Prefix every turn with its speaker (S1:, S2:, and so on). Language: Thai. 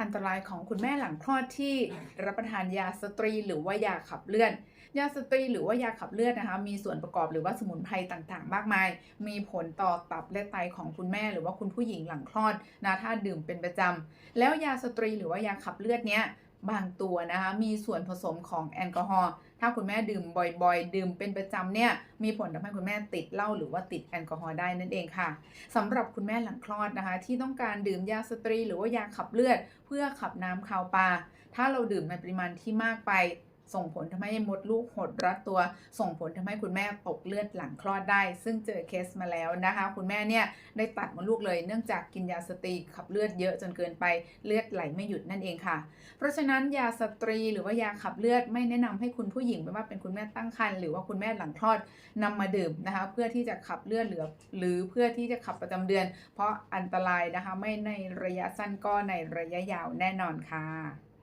S1: อันตรายของคุณแม่หลังคลอดที่รับประทานยาสตรี หรือว่ายาขับเลือดยาสตรีหรือว่ายาขับเลือดนะคะ มีส่วนประกอบหรือว่าสมุนไพรต่างๆ มากมาย มีผลต่อตับและไตของคุณแม่ หรือว่าคุณผู้หญิงหลังคลอดนะถ้าดื่มเป็นประจำแล้วยาสตรีหรือว่ายาขับเลือดเนี้ย บางตัวนะคะมีส่วนผสมของแอลกอฮอล์ถ้าคุณแม่ดื่มบ่อยๆ ดื่มเป็นประจำเนี่ยมีผลทำให้คุณแม่ติดเหล้าหรือว่าติดแอลกอฮอล์ได้นั่นเองค่ะสำหรับคุณแม่หลังคลอดนะคะ ที่ต้องการดื่มยาสตรี หรือว่ายาขับเลือด เพื่อขับน้ำคาวปลาถ้าเราดื่มในปริมาณที่มากไป ส่งผลทำให้มดลูกหดรัดตัว ส่งผลทำให้คุณแม่ตกเลือดหลังคลอดได้ ซึ่งเจอเคสมาแล้วนะคะ คุณแม่เนี่ยได้ตัดมดลูกเลยเนื่องจากกินยาสตรีขับเลือดเยอะจนเกินไปเลือดไหลไม่หยุดนั่นเองค่ะ เพราะฉะนั้นยาสตรีหรือว่ายาขับเลือดไม่แนะนำให้คุณผู้หญิงไม่ว่าเป็นคุณแม่ตั้งครรภ์หรือว่าคุณแม่หลังคลอดนำมาดื่มนะคะ เพื่อที่จะขับเลือดเหลือหรือเพื่อที่จะขับประจำเดือน เพราะอันตรายนะคะไม่ในระยะสั้นก็ในระยะยาวแน่นอนค่ะ